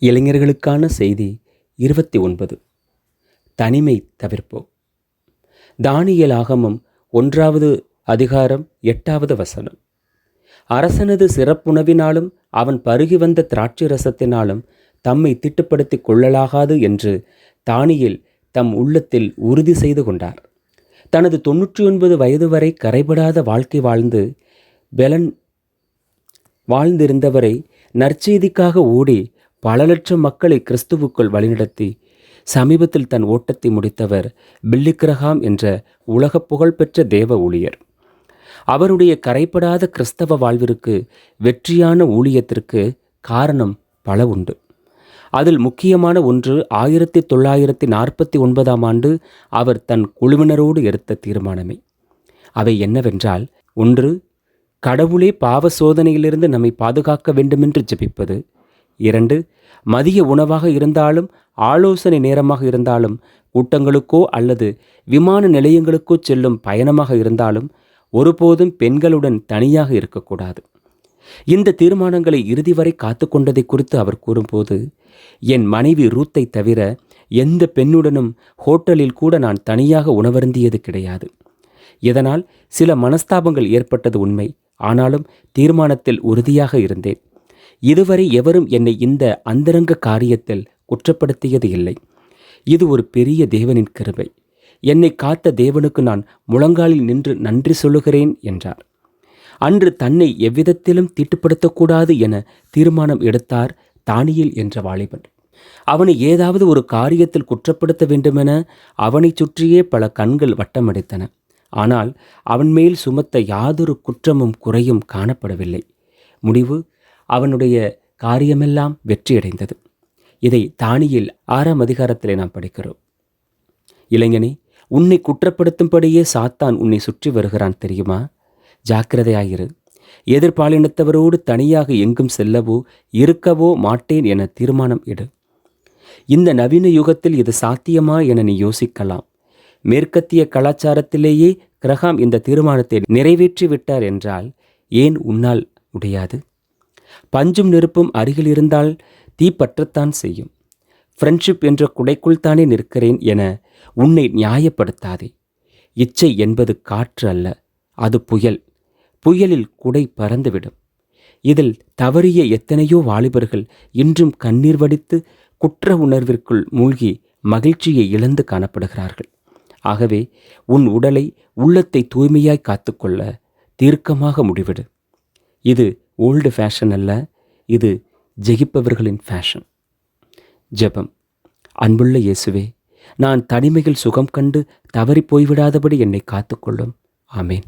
இளைஞர்களுக்கான செய்தி இருபத்தி ஒன்பது. தனிமை தவிர்ப்போம். தானியல் ஆகமம் ஒன்றாவது அதிகாரம் எட்டாவது வசனம். அரசனது சிறப்புணவினாலும் அவன் பருகி வந்த திராட்சை ரசத்தினாலும் தம்மை திட்டுப்படுத்திக் கொள்ளலாகாது என்று தானியில் தம் உள்ளத்தில் உறுதி செய்து கொண்டார். தனது தொன்னூற்றி ஒன்பது வயது வரை கரைபடாத வாழ்க்கை வாழ்ந்து பெலன் வாழ்ந்திருந்தவரை நற்செய்திக்காக ஓடி பல லட்சம் மக்களை கிறிஸ்துவுக்குள் வழிநடத்தி சமீபத்தில் தன் ஓட்டத்தை முடித்தவர் பில்லிக்ரஹாம் என்ற உலக புகழ்பெற்ற தேவ ஊழியர். அவருடைய கரைப்படாத கிறிஸ்தவ வாழ்விற்கு வெற்றியான ஊழியத்திற்கு காரணம் பல உண்டு. அதில் முக்கியமான ஒன்று ஆயிரத்தி தொள்ளாயிரத்தி நாற்பத்தி ஒன்பதாம் ஆண்டு அவர் தன் குழுவினரோடு எடுத்த தீர்மானமே. அவை என்னவென்றால் ஒன்று கடவுளே பாவ சோதனையிலிருந்து நம்மை பாதுகாக்க வேண்டுமென்று ஜெபிப்பது இரண்டு மதிய உணவாக இருந்தாலும் ஆலோசனை நேரமாக இருந்தாலும் கூட்டங்களுக்கோ அல்லது விமான நிலையங்களுக்கோ செல்லும் பயணமாக இருந்தாலும் ஒருபோதும் பெண்களுடன் தனியாக இருக்கக்கூடாது. இந்த தீர்மானங்களை இறுதி வரை காத்து கொண்டதை குறித்து அவர் கூறும்போது என் மனைவி ரூத்தை தவிர எந்த பெண்ணுடனும் ஹோட்டலில் கூட நான் தனியாக உணவருந்தியது கிடையாது. இதனால் சில மனஸ்தாபங்கள் ஏற்பட்டது உண்மை. ஆனாலும் தீர்மானத்தில் உறுதியாக இருந்தேன். இதுவரை எவரும் என்னை இந்த அந்தரங்க காரியத்தில் குற்றப்படுத்தியது இல்லை. இது ஒரு பெரிய தேவனின் கிருபை. என்னை காத்த தேவனுக்கு நான் முழங்காலில் நின்று நன்றி சொல்லுகிறேன் என்றார். அன்று தன்னை எவ்விதத்திலும் தீட்டுப்படுத்தக்கூடாது என தீர்மானம் எடுத்தார் தானியில் என்ற வாலிபன். அவனை ஏதாவது ஒரு காரியத்தில் குற்றப்படுத்த வேண்டுமென அவனைச் சுற்றியே பல கண்கள் வட்டமடித்தன. ஆனால் அவன் மேல் சுமத்த யாதொரு குற்றமும் குறையும் காணப்படவில்லை. முடிவு அவனுடைய காரியமெல்லாம் வெற்றியடைந்தது. இதை தானியில் ஆறாம் அதிகாரத்திலே நாம் படிக்கிறோம். இளைஞனே உன்னை குற்றப்படுத்தும்படியே சாத்தான் உன்னை சுற்றி வருகிறான் தெரியுமா? ஜாக்கிரதையாயிரு. எதிர்பாலினத்தவரோடு தனியாக எங்கும் செல்லவோ இருக்கவோ மாட்டேன் என தீர்மானம் எடு இந்த நவீன யுகத்தில் இது சாத்தியமா என நீ யோசிக்கலாம். மேற்கத்திய கலாச்சாரத்திலேயே கிரகாம் இந்த தீர்மானத்தை நிறைவேற்றி விட்டார் என்றால் ஏன் உன்னால் முடியாது? பஞ்சும் நெருப்பும் அருகில் இருந்தால் தீ பற்றத்தான் செய்யும். ஃப்ரெண்ட்ஷிப் என்ற குடைக்குள் தானே நிற்கிறேன் என உன்னை நியாயப்படுத்தாதே. இச்சை என்பது காற்று அல்ல அது புயல். புயலில் குடை பறந்துவிடும். இதில் தவறிய எத்தனையோ வாலிபர்கள் இன்றும் கண்ணீர் வடித்து குற்ற உணர்விற்குள் மூழ்கி மகிழ்ச்சியை இழந்து காணப்படுகிறார்கள். ஆகவே உன் உடலை உள்ளத்தை தூய்மையாய் காத்துக்கொள்ள தீர்க்கமாக முடிவிடு. இது ஓல்டு ஃபேஷன் அல்ல இது ஜெயிப்பவர்களின் ஃபேஷன். ஜெபம். அன்புள்ள இயேசுவே நான் தனிமையில் சுகம் கண்டு தவறி போய்விடாதபடி என்னை காத்துக்கொள்ளும். ஆமேன்.